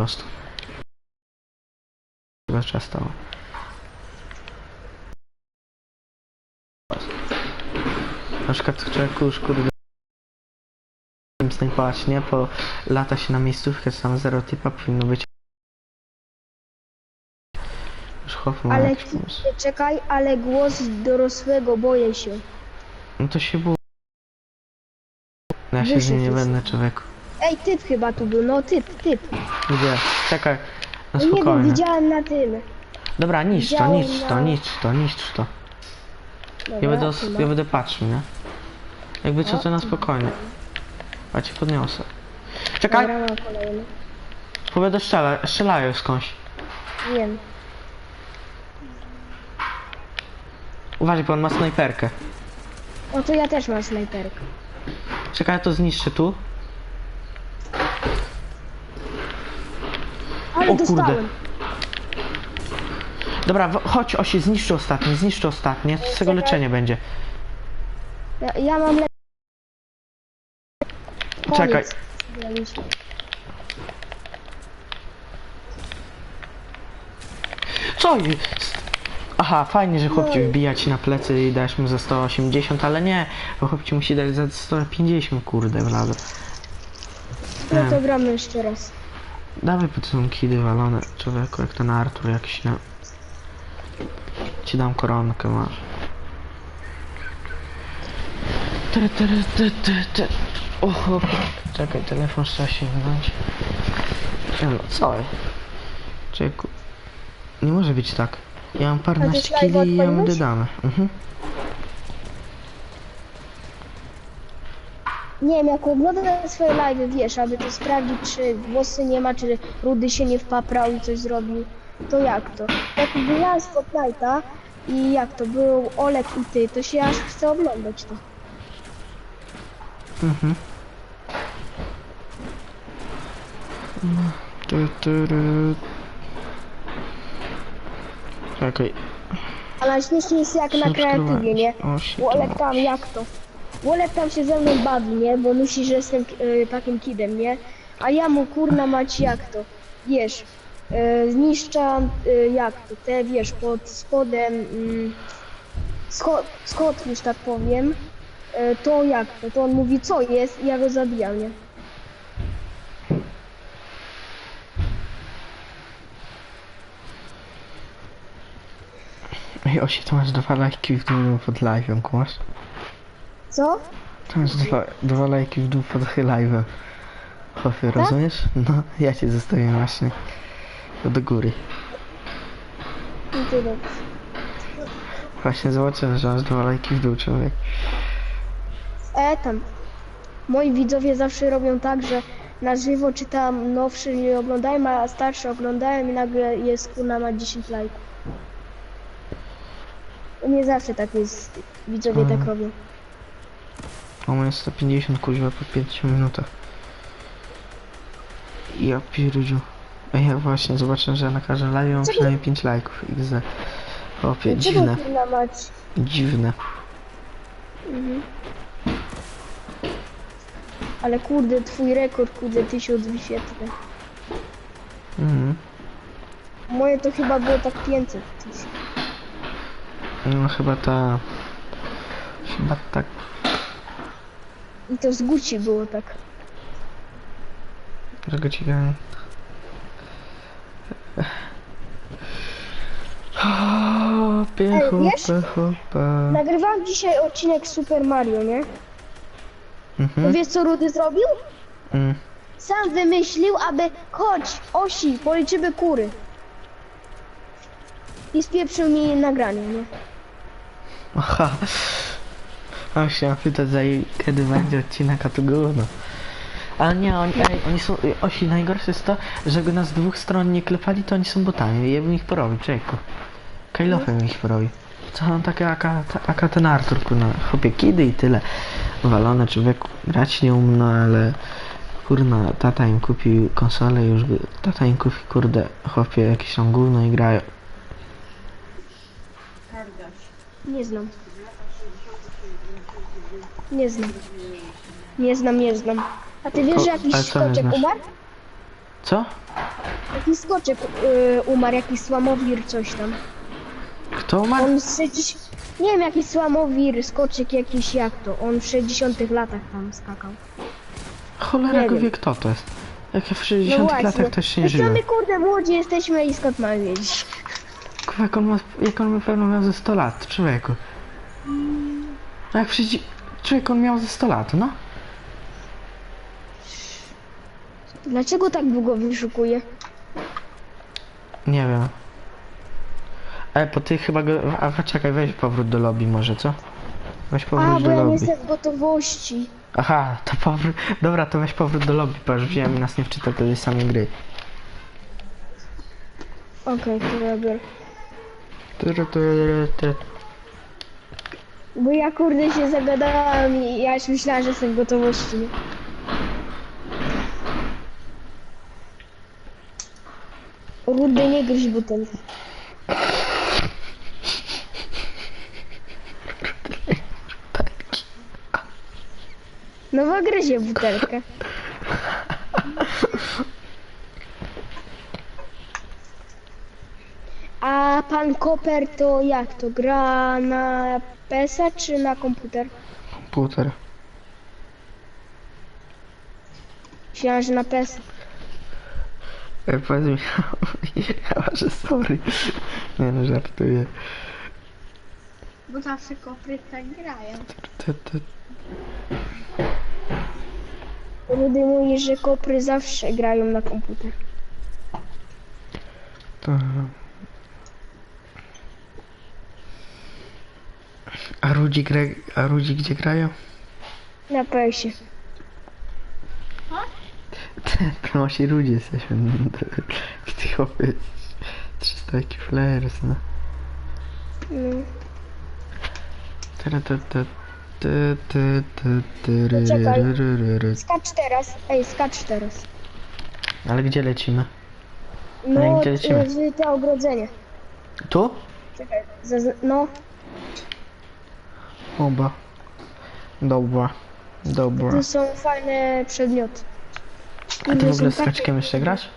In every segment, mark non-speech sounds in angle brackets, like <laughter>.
prostu. Chyba czas stało. Na przykład człowieku już kurde snajpować, nie? Po lata się na miejscówkę, sam zero typa powinno być. Już Ale jakiś pomysł. czekaj, ale głos dorosłego, boję się. No to się było. Ja się z Wyszedł nim nie będę człowieku. Ej, typ chyba tu był, no typ, typ. Gdzie? Czekaj. No nie wiem, spokojnie. widziałem na tym. Dobra, niszcz to, Widziałem niszcz to, na- niszcz to, niszcz to. Dobra, Ja będę, os- ja będę patrzył, nie? Jakby co to na spokojnie. Ja cię podniosę. Czekaj, Dobra, mam kolejny. bo będę strzela, strzelają skądś. Wiem. Uważaj, bo on ma snajperkę. O, to ja też mam snajperkę. Czekaj, ja to zniszczę tu. Ale O kurde. Dobra, w- chodź Osi, zniszczę ostatnie, zniszczę ostatnie, z tego leczenie będzie. Ja, ja mam le... Czekaj. Co jest? Aha, fajnie, że chłopci wbija ci na plecy i dajesz mu za 180, ale nie, bo chłopci musi dać za 150, kurde, wlazł. No to gramy jeszcze raz. Dawaj po są kidy walone, człowieku, jak ten Artur jakiś, no. Ci dam koronkę, masz. Ty, ty, ty, ty, ty. O, chłopie. Czekaj, telefon trzeba się. No, co? Człowieku. Nie może być tak. Ja mam live'a kili i ja odpaliłeś? będę damy. Mhm. Nie wiem, jak oglądam swoje live, wiesz, aby to sprawdzić, czy włosy nie ma, czy Rudy się nie wpaprał i coś zrobił, to jak to? Jak grałem z Fortnite'a i jak to, był Olek i ty, to się aż chce oglądać to. Mhm. Tu, tu, ru. Czekaj. A najśmieszniej jest jak na kreatywie, nie? Olek tam, jak to? Olek tam się ze mną bawi, nie? Bo myśli, że jestem e, takim kidem, nie? A ja mu kurna mać jak to? Wiesz, e, zniszczam, e, jak to? Te, wiesz, pod spodem, mm, schod, schod już tak powiem. E, to jak to? To on mówi, co jest? I ja go zabijam, nie? Ej, Osi, to masz dwa lajki w dół pod live'em, kumasz? Co? To masz dwa, dwa lajki w dół pod live'em. Chłopie, rozumiesz? No, ja cię zostawię właśnie. Do góry. I ty dobrze. Właśnie zobaczyłem, że masz dwa lajki w dół, człowiek. E, tam. Moi widzowie zawsze robią tak, że na żywo czy tam nowszy nie oglądają, a starszy oglądają i nagle jest kurna ma 10 lajków. U mnie zawsze tak jest, widzowie tak robią. O, moje 150 kuźwa po 5 minutach. Ja pierdziu. Ej, ja właśnie zobaczyłem, że na każdym live mam przynajmniej 5 lajków. XD. Chłopie, dziwne, dziwne. Mhm. Ale kurde, twój rekord, kurde, 1000 wyświetleń. Mhm. Moje to chyba było tak 500 tysięcy. No chyba ta... Chyba tak... I to z Gucci było tak. Czego ci Ej, wiesz? hopie, hopie. Nagrywałem dzisiaj odcinek Super Mario, nie? To Mhm. wiesz co Rudy zrobił? Mm. Sam wymyślił, aby chodź, osi, policzymy kury. I spieprzył mi nagranie, nie? Aha. A chciałem pytać, za kiedy będzie odcinek, a to gówno. Ale nie, oni, ej, oni są, osi, najgorsze jest to, że by nas z dwóch stron nie klepali, to oni są botami, ja bym ich porobił, człowieku. Kajlofem ich porobił. Co on takie, aka, ta- aka ten Artur, kurna, chłopie, kidy i tyle. Walone, człowieku, grać nie umno, ale kurna, tata im kupił konsolę już tata im kupi, kurde, chłopie, jakieś tam gówno i grają. Nie znam. Nie znam. Nie znam, nie znam. A ty wiesz, że jakiś ale co nie skoczek znasz? umarł? Co? Jakiś skoczek y, umarł, jakiś słamowir, coś tam. Kto umarł? On z 60... Nie wiem, jakiś słamowir, skoczek jakiś, jak to? On w 60 latach tam skakał. Cholera nie go wiem. wie kto to jest. Jak ja w No 60 właśnie. latach to jeszcze nie I co żyłem. my kurde młodzi jesteśmy i skąd mamy wiedzieć? Kurwa, jak on ma, jak on pewno miał ze 100 lat, człowieku. No Jak przyjdzie... Człowiek on miał ze 100 lat, no. Dlaczego tak długo wyszukuje? Nie wiem. E, po ty chyba go... A czekaj, weź powrót do lobby może, co? Weź powrót A, bo do ja nie jestem w gotowości. Aha, to powrót... Dobra, to weź powrót do lobby, bo już wziąłem i nas nie wczyta tej samej gry. Okej, to ja biorę. Bo ja kurde się zagadałam i ja już myślałam, że jestem w gotowości, nie? Rudy nie gryź butelki. No bo gryzie butelkę. <laughs> A pan Koper to jak to? Gra na PS-a czy na komputer? Komputer. Myślałam, że na PS. E, powiedz mi... ja może <laughs> sorry. Nie no, żartuję. Bo zawsze kopry tak grają. Ty, ty, Rudy mówi, że kopry zawsze grają na komputer. to... A Rudzi. A Rudzi gdzie grają? Na PS-ie. No właśnie Rudzi jesteśmy. <laughs> W tych chłopie... 300 IQ flares, no. No. Tyry, ty, ty, ty, ty, ty, ty, ry, Poczekaj. ry, ry, ry, ry. Skacz teraz. Ej, skacz teraz. Ale gdzie lecimy? No, gdzie lecimy? y, w te ogrodzenie. Tu? Czekaj. No, Oba. Dobra. Dobra. tu są fajne przedmioty. A ty w ogóle z kaczkiem jeszcze grasz?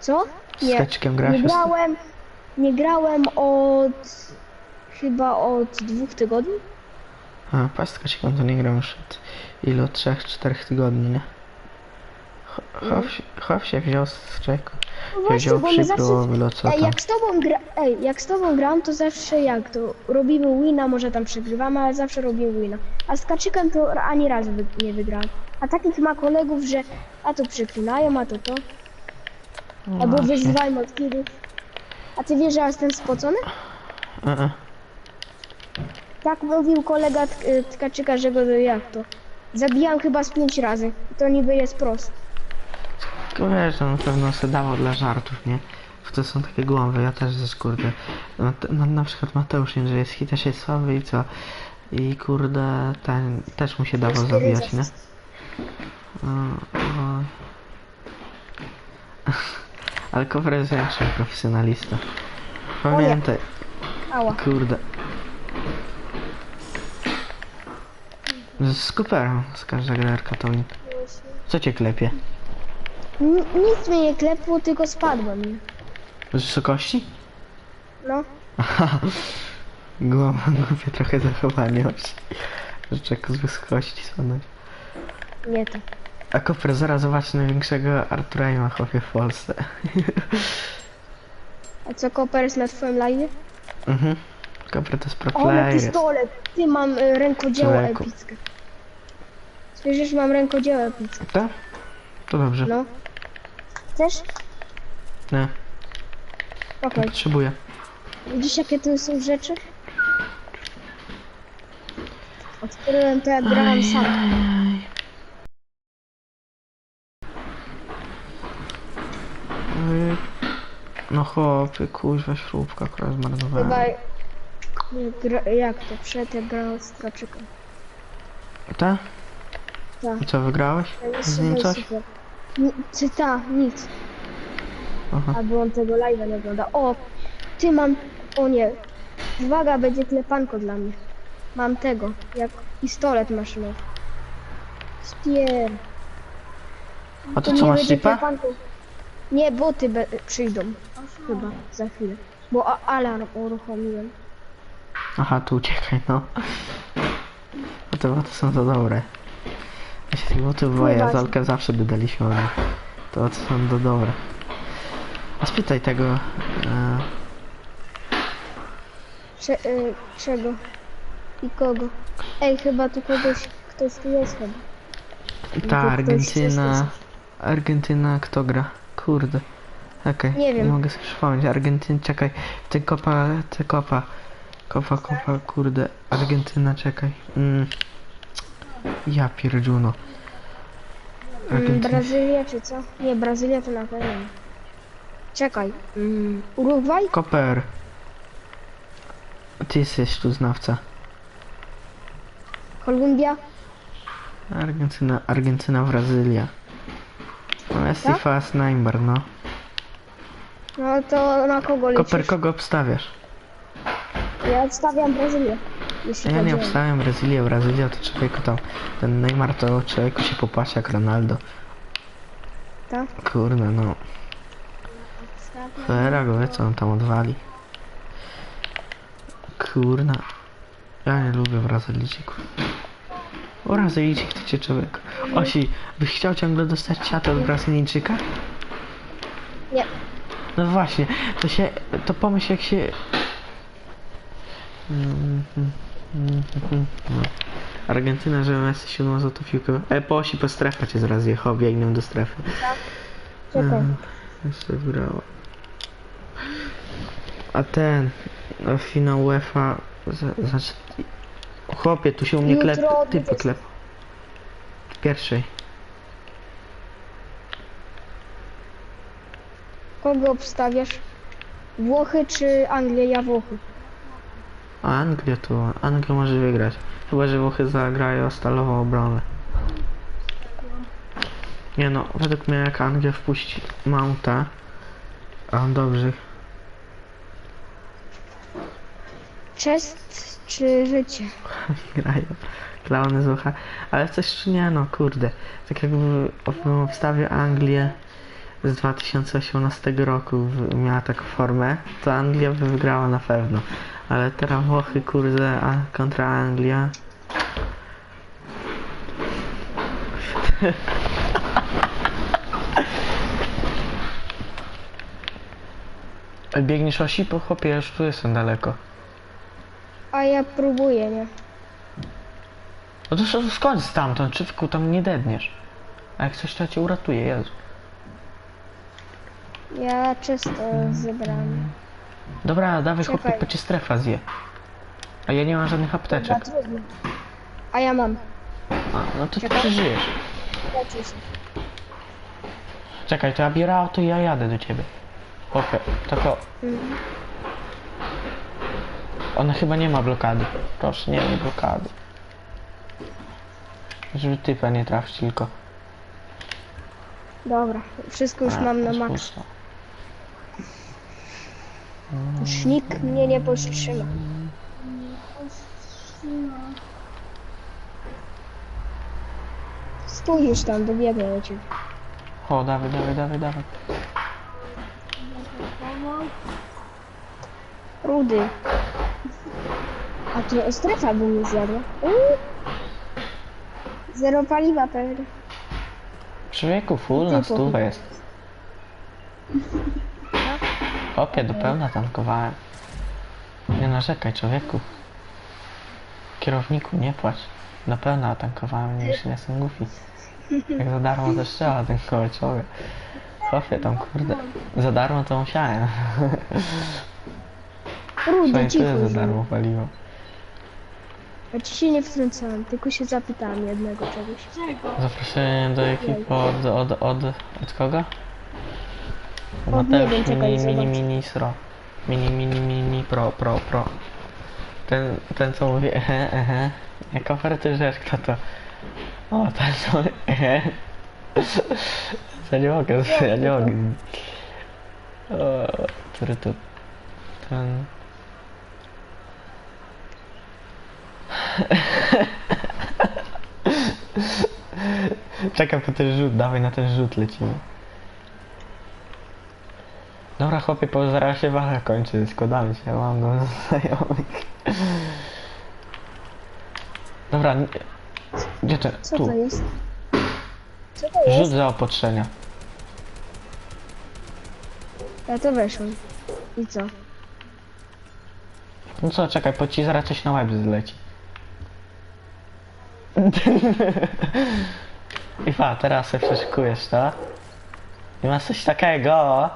Co? Z kaczkiem grasz? Nie grałem, nie grałem od chyba od dwóch tygodni. A, pas z kaczkiem to nie gram już od ilu? Trzech, czterech tygodni, nie? Cho- Chow się, wziął z czego? Właśnie, wziął bo my zawsze... co Ej, tam? jak z tobą gra... Ej, jak z tobą gram, to zawsze jak to robimy wina, może tam przegrywamy, ale zawsze robimy wina. A z kaczykiem to ani razu wy... nie wygrałem. A takich ma kolegów, że a to przeklinają, a to to. No Albo właśnie. od kidów. A ty wiesz, że ja jestem spocony? E, e. Tak mówił kolega Tk- Tkaczyka, że go jak to. Zabijam chyba z pięć razy. To niby jest proste. Tylko wiesz, to na pewno se dawał dla żartów, nie? W to są takie głowy, ja też ze kurde. No, no, na przykład Mateusz Jędrzejewski też jest słaby i co? I kurde, ten też mu się dawał zabijać, nie? No, no. <laughs> Ale Kowra jest większym profesjonalista. Pamiętaj, Ała. kurde. Z każda grerka to mi. Co cię klepie? N- nic mnie nie klepło, tylko spadłem. Z wysokości? No. Głowa, głupie trochę zachowanie właśnie. Czek z wysokości spadać. Nie to. A Koper, zaraz zobacz największego Artura Ima chłopie w Polsce. <laughs> A co Koper jest na twoim live? mhm. Koper to jest pro O, player. pistolet. Ty mam y, rękodzieło Człowieku. epickie. Słyszysz, mam rękodzieło epickie. Tak? To dobrze. No. Chcesz? Nie, Okej. potrzebuję. Widzisz, jakie to są rzeczy? Odkryłem to, jak grałem sam. No chłopie, kuźwa śrubka, która zmarnowała. Chyba... Gra, jak to? Przed jak grałem z Kaczykiem. Ta? Tak. I co, wygrałeś? Z nim coś? super. Ni- Czy ta? Nic. Aha. Albo on tego live'a nie ogląda. O! Ty mam... O nie. Uwaga, będzie klepanko dla mnie. Mam tego. Jak pistolet maszynowy. Spier. A to co, masz będzie lipa? klepanków. Nie, boty be- przyjdą. Chyba, za chwilę. Bo a- alarm uruchomiłem. Aha, tu uciekaj, no. Bo te boty są za dobre. Ja się boję, Kurwa. Zalkę zawsze by daliśmy one. To boty są do dobre. A spytaj tego... E, Cze- y, czego? I kogo? Ej, chyba tu kogoś, ktoś tu jest chyba. ta ktoś Argentyna... Argentyna kto gra? Kurde. Okej, Nie wiem. mogę sobie przypomnieć. Argentyn, czekaj. Ty kopa, ty kopa. Kopa, kopa, kurde. Argentyna, czekaj. Mm. Ja pierdziuno. Mm. Brazylia czy co? Nie, Brazylia to na pewno. Czekaj. Mm, Urugwaj? Koper. Ty jesteś tu znawca. Kolumbia? Argentyna, Argentyna, Brazylia. No jest Tak? fast number, no. No to na kogo liczysz? Koper, kogo obstawiasz? Ja odstawiam Brazylię. Jeśli Ja nie chodzi o- Brazylię, Brazylia to człowieku tam, ten Neymar to człowieku się popłaci jak Ronaldo. Tak? Kurde no, cholera go wie co on tam odwali. Kurna. Ja nie lubię Brazylijczyków. O Brazylijczyk to cię człowiek. Osi, byś chciał ciągle dostać ciatę od Brazylijczyka? Nie. No właśnie, to się, to pomyśl jak się... No. Argentyna, że Messi siódmą złotą piłkę. E, po osi po strefa cię zaraz jechał, biegną do strefy. Czekaj. Mm, Jeszcze. A ten, a finał UEFA, za- znaczy... Chłopie, tu się u mnie Jutro klep, o typy 20. klep. Pierwszej. Kogo obstawiasz? Włochy czy Anglię? Ja Włochy. A Anglia tu, Anglia może wygrać. Chyba, że Włochy zagrają stalową obronę. Nie no, według mnie jak Anglia wpuści Mounta, a on dobrze. Chest czy życie? <laughs> grają. Klauny z ucha. Ale coś czy nie no, kurde. Tak jakby obstawił Anglię z 2018 roku miała taką formę, to Anglia by wygrała na pewno. Ale teraz Włochy, kurde, a kontra Anglia. <laughs> Biegniesz osi po chłopie, ja już tu jestem daleko. A ja próbuję, nie? No to skąd stamtąd, czywku, tam nie dedniesz. A jak coś to ja cię uratuje, Jezu. Ja czysto zebrałem. Dobra, dawaj Czekaj. chłopie, bo cię strefa zje. A ja nie mam żadnych apteczek. trudno. A ja mam. A, no to ty Czekaj. przeżyjesz. Się. Czekaj, to ja biorę auto i ja jadę do ciebie. Chłopie, tylko... Mhm. Ona chyba nie ma blokady. Proszę, nie ma blokady. Żeby typa nie trafić tylko. Dobra, wszystko już A, mam na jest maks. pusto. Już nikt mnie nie powstrzyma. Stój już tam, dobiegnę do ciebie. O, dawaj, dawaj, dawaj, dawaj. Rudy. A to strefa by mnie zjadła. Uuu. Zero paliwa pewnie. Człowieku, full na stówę jest. Opie, do pełna tankowałem. Nie narzekaj, człowieku. Kierowniku, nie płacz. Do pełna tankowałem, nie myślę, jestem głupi. Jak za darmo to trzeba tankować, człowiek. Chłopie, tam kurde, za darmo to musiałem. Rudy, cicho. tyle już. za darmo paliwo. Ja ci się nie wtrącałem, tylko się zapytałem jednego czegoś. Czego? Zaproszenie do ekipy od, od, od, od kogo? Od Od nie Mateusz wiem, czekaj, mini, mini, zobacz. mini, sro. Mini, mini, mini, pro, pro, pro. Ten, ten co mówi, ehe, ehe. Jak oferty rzecz, kto to? O, ten co mówi, ehe. Ja nie mogę, ja nie mogę. O, który to? Ten... <laughs> Czekam po ten rzut, dawaj na ten rzut lecimy. Dobra chłopie, bo zaraz się waha kończy, składamy się, mam go znajomych. Dobra, gdzie to? Co Tu. to jest? Co to Rzut jest? zaopatrzenia. Ja to weszłem. I co? No co, czekaj, po ci zaraz coś na łeb zleci. <laughs> I pa, teraz sobie przeszykujesz, to? I masz coś takiego.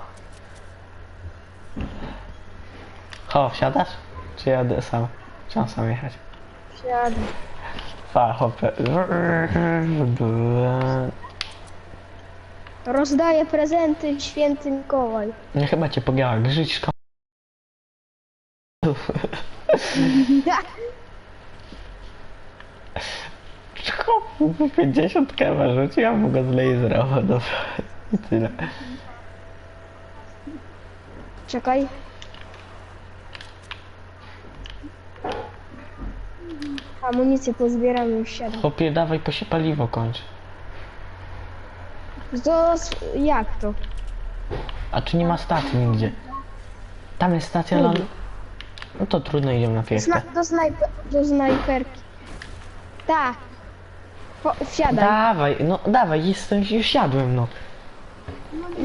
Ho, wsiadasz? Czy jadę sam? Mam sam jechać? Siadę. Pa, hopę. Rozdaję prezenty święty Mikołaj. Nie chyba cię pogięła, grzyć szko... 50 kewa rzuciłam go z lasera. I tyle. Czekaj. Amunicję pozbieram już siadam. Chłopie, dawaj, bo się paliwo kończy. To jak to? A tu nie ma stacji nigdzie. Tam jest stacja, on- No to trudno, idziemy na Sna piechę. do, snajper do snajperki. Tak. Po- Wsiadaj. Dawaj, no dawaj, jestem, już siadłem, no.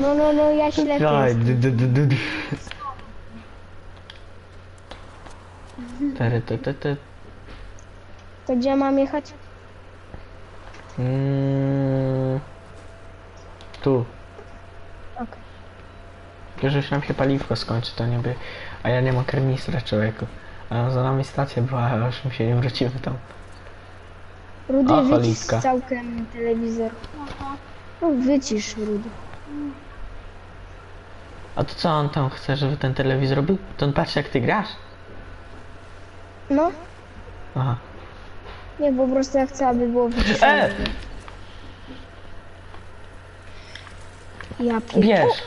No, no, no, ja ślepy Dawaj, jestem. Tery, ty, ty, ty. To gdzie mam jechać? Mm, tu. Okej. Tylko, że już nam się paliwko skończy, to nie by... A ja nie mam kernistra, człowieku. A za nami stacja była, a już my się nie wrócimy tam. Rudy, O, wycisz całkiem telewizor. No, wycisz, Rudy. A to co on tam chce, żeby ten telewizor był? To on patrzy jak ty grasz? No, Aha. Nie, po prostu ja chcę, aby było wyciszone. E! Ja pier... Bierz!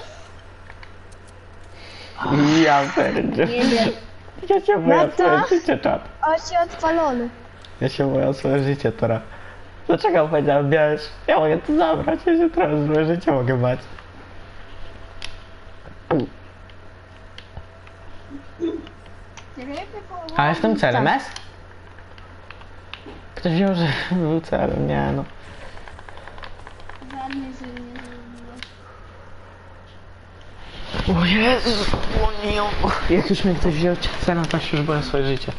Ja pierdzie. Nie wiem. Ja się boję o swoje życie, czat. O, się odpalony. Ja się boję o swoje życie teraz. Dlaczego powiedziałem bierz? Ja mogę to zabrać, ja się teraz swoje życie mogę bać. Ryby połowy. A jestem celem, S? Ktoś wziął, że był celem, nie no. Żadnej z nie zrobiło. O Jezu, o nie. Jak już mnie ktoś wziął celem, to się już boję o swoje życie.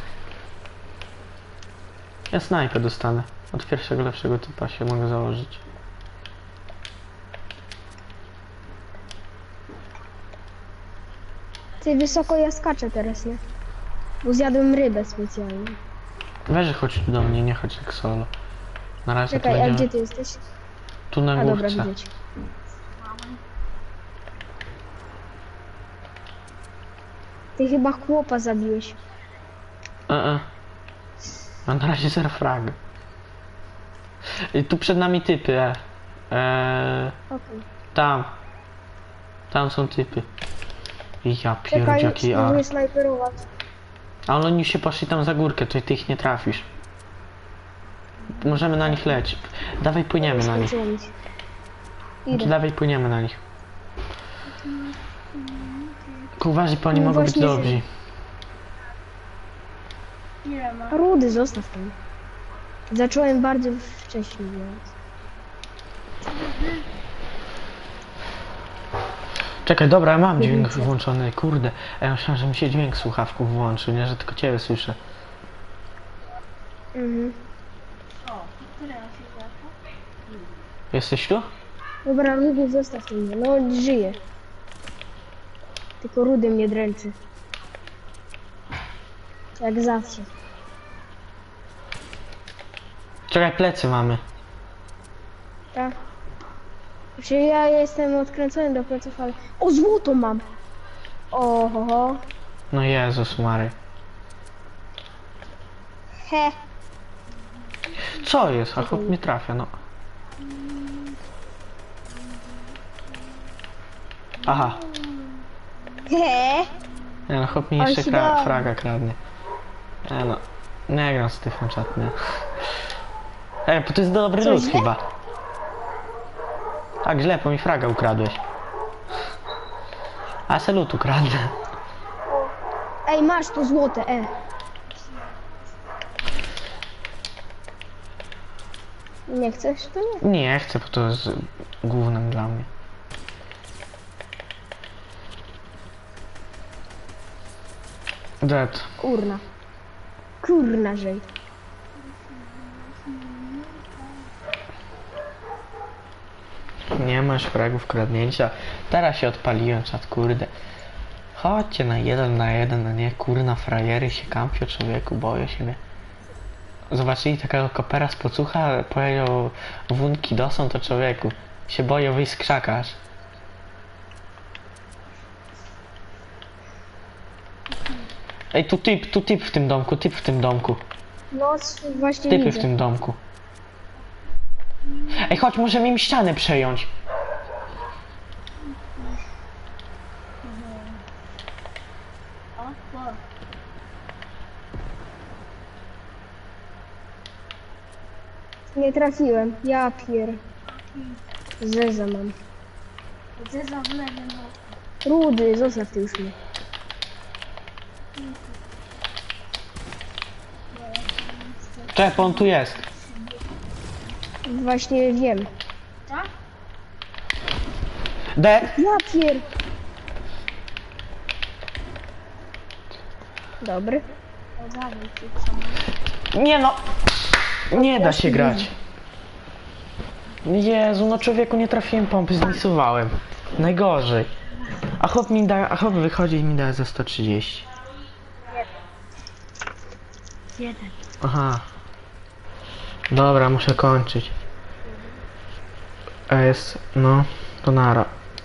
Ja snajpę dostanę. Od pierwszego lepszego typa się mogę założyć. Ty, wysoko ja skaczę teraz, nie? Bo zjadłem rybę specjalnie. Weź chodź tu do mnie, nie chodź jak solo. Na razie Czekaj, tu a będziemy... gdzie ty jesteś? Tu na A dobra, górce. widzieć. Ty chyba chłopa zabiłeś. E, e. A na razie zero frag. I tu przed nami typy, e. e Okej. tam. Tam są typy. I ja Czekaj, pierdziaki, a... spróbuję snajperować. A oni się poszli tam za górkę, to ty ich nie trafisz. Możemy na nich lecieć. Dawaj płyniemy na nich. Idę. Dawaj płyniemy na nich. Uważaj, bo oni No mogą być dobrzy. Ile ma? Rudy, zostaw tam. Zacząłem bardzo wcześnie, więc... Czekaj, dobra, ja mam dźwięk włączony, kurde. Ja myślałem, że mi się dźwięk słuchawków włączył, nie, że tylko ciebie słyszę. Mhm. On? Jesteś tu? Dobra, Rudy, zostaw mnie. No, żyję. Tylko Rudy mnie dręczy. Jak zawsze. Czekaj, plecy mamy. Tak? Znaczy ja jestem odkręcony do pleców, ale... O, złoto mam! Oho, No Jezus Mary. he. Co jest? A chłop nie trafia, no. Aha. He. Nie no, chłop mi On jeszcze się kra fraga kradnie. Nie no. Nie gram z tym czat, nie. Ej, bo to jest dobry Coś lud źle? chyba. Tak, źle, bo mi fraga ukradłeś. A salut ukradnę. Ej, masz to złote, e. Nie chcesz? To nie. Nie, chcę, bo to jest głównym dla mnie. Dead. Kurna. Kurna, żej. Nie masz fragów kradnięcia. Teraz się odpaliłem, czat, kurde. Chodźcie na jeden na jeden, a nie kurna frajery się kampią człowieku, boję się mnie. Zobaczyli takiego kopera z pocucha, powiedział wunki dosą to człowieku. Się boję wyjść z krzaka aż. Ej, tu typ, tu typ w tym domku, typ w tym domku. No, właśnie Typy w tym domku. Ej, chodź, możemy im ścianę przejąć. Nie trafiłem. Ja pier... Zeza mam. Gdzie za w lewym boku? Rudy, zostaw ty już mnie. Czekaj, on tu jest. Właśnie wiem. Tak? Dead? Ja pier... Dobry. O, dawaj, ty co Nie no. Nie da się grać. Jezu, no człowieku nie trafiłem pompy, zmisowałem. Najgorzej. A chłop mi da, a chłop wychodzi i mi da za 130. Jeden. Aha. Dobra, muszę kończyć. A jest, no, to nara.